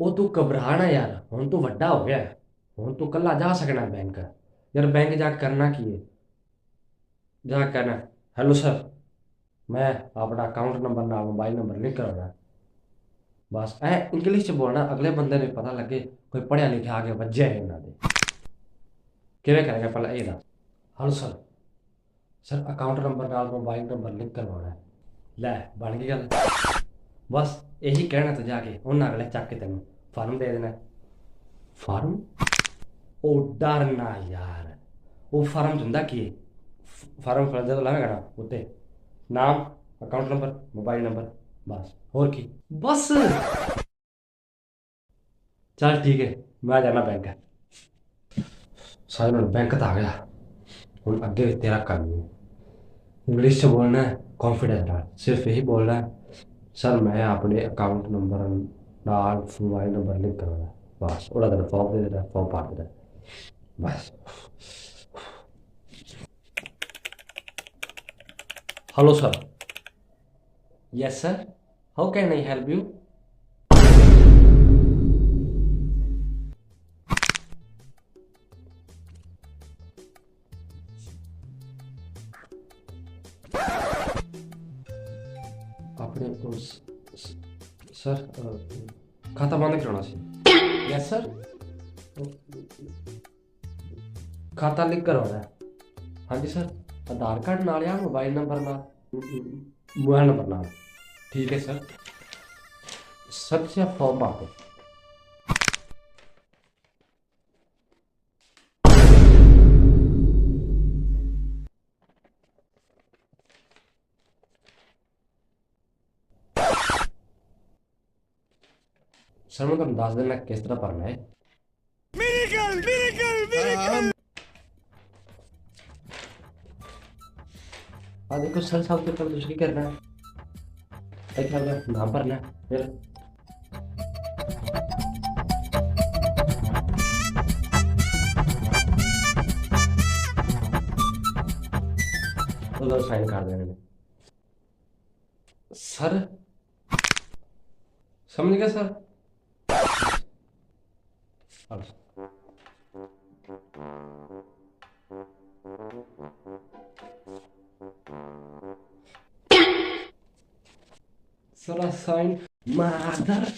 ਉਹ ਤੂੰ ਘਬਰਾ ਨਾ ਯਾਰ, ਹੁਣ ਤੂੰ ਵੱਡਾ ਹੋ ਗਿਆ ਹੁਣ ਤੂੰ ਕੱਲਾ ਜਾ ਸਕਣਾ ਬੈਂਕ ਯਾਰ ਬੈਂਕ ਜਾ ਕੇ ਕਰਨਾ ਕੀ ਹੈ? ਜਾ ਕੇ ਕਹਿਣਾ ਹੈਲੋ ਸਰ ਮੈਂ ਆਪਣਾ ਅਕਾਊਂਟ ਨੰਬਰ ਨਾਲ ਮੋਬਾਈਲ ਨੰਬਰ ਲਿੰਕ ਕਰਾਉਣਾ। ਹੈ। ਬਸ ਐ ਇੰਗਲਿਸ਼ ਚ ਬੋਲਣਾ, ਅਗਲੇ ਬੰਦੇ ਨੂੰ ਪਤਾ ਲੱਗੇ ਕੋਈ ਪੜ੍ਹਿਆ ਲਿਖਿਆ ਆ ਕੇ ਵੱਜਿਆ ਹੈ ਇਹਨਾਂ ਦੇ। ਕਿਵੇਂ ਕਰਾਂਗੇ ਪਹਿਲਾਂ ਇਹ ਦੱਸ hello sir sir account number ਨਾਲ ਮੋਬਾਈਲ ਨੰਬਰ ਲਿੰਕ ਕਰਵਾਉਣਾ ਹੈ। ਲੈ, ਬਣ ਗਈ ਗੱਲ। ਬਸ ਇਹੀ ਕਹਿਣਾ ਤੇ ਜਾ ਕੇ ਉਹਨਾਂ ਅਗਲੇ ਚੱਕ ਕੇ ਤੈਨੂੰ ਫਾਰਮ ਦੇ ਦੇਣਾ। ਫਾਰਮ? ਉਹ ਡਰਨਾ ਯਾਰ। ਉਹ ਫਾਰਮ 'ਚ ਹੁੰਦਾ ਕੀ? ਫਾਰਮ ਫਿਰ ਜਦੋਂ ਲਾਵੇਂਗਾ ਨਾ ਉੱਤੇ। ਨਾਮ ਅਕਾਊਂਟ ਨੰਬਰ ਮੋਬਾਈਲ ਨੰਬਰ ਬਸ। ਹੋਰ ਕੀ? ਬਸ। ਚਲ ਠੀਕ ਹੈ, ਮੈਂ ਜਾਣਾ ਬੈਂਕ ਸਾਰੇ ਨੂੰ ਬੈਂਕ ਤਾਂ ਆ ਗਿਆ। ਹੁਣ ਅੱਗੇ ਤੇਰਾ ਕੰਮ ਹੈ ਇੰਗਲਿਸ਼ 'ਚ ਬੋਲਣਾ ਹੈ ਕੌਨਫੀਡੈਂਸ ਨਾਲ। ਸਿਰਫ ਇਹੀ ਬੋਲਣਾ ਹੈ सर, मैं अपने अकाउंट नंबर नाल मोबाइल नंबर लिंक करवाना बस ओड़ा देना फॉर्म दे देना फॉर्म भर देना बस। Hello sir yes sir how can I help you ਆਪਣੇ ਕੋਲ ਸਰ ਖਾਤਾ ਬੰਦ ਕਰਾਉਣਾ ਸੀ। ਯੈਸ ਸਰ ਖਾਤਾ ਲਿੰਕ ਕਰਵਾਉਣਾ ਹੈ। ਹਾਂਜੀ ਸਰ ਆਧਾਰ ਕਾਰਡ ਨਾਲ ਜਾਂ ਮੋਬਾਈਲ ਨੰਬਰ ਨਾਲ? ਮੋਬਾਈਲ ਨੰਬਰ ਨਾਲ। ਠੀਕ ਹੈ ਸਰ ਸਰ ਸੇ ਫਾਰਮ ਭਰ ਦਿਓ। शर्मा का दिन देना किस तरह पढ़ना है? Miracle, miracle, miracle. देखो सर साहब के ऊपर कुछ करना है। एक साहब नाम भरना फिर। तो साइन कर देने में सर? समझ गया सर? Vamos. Salasain Mother.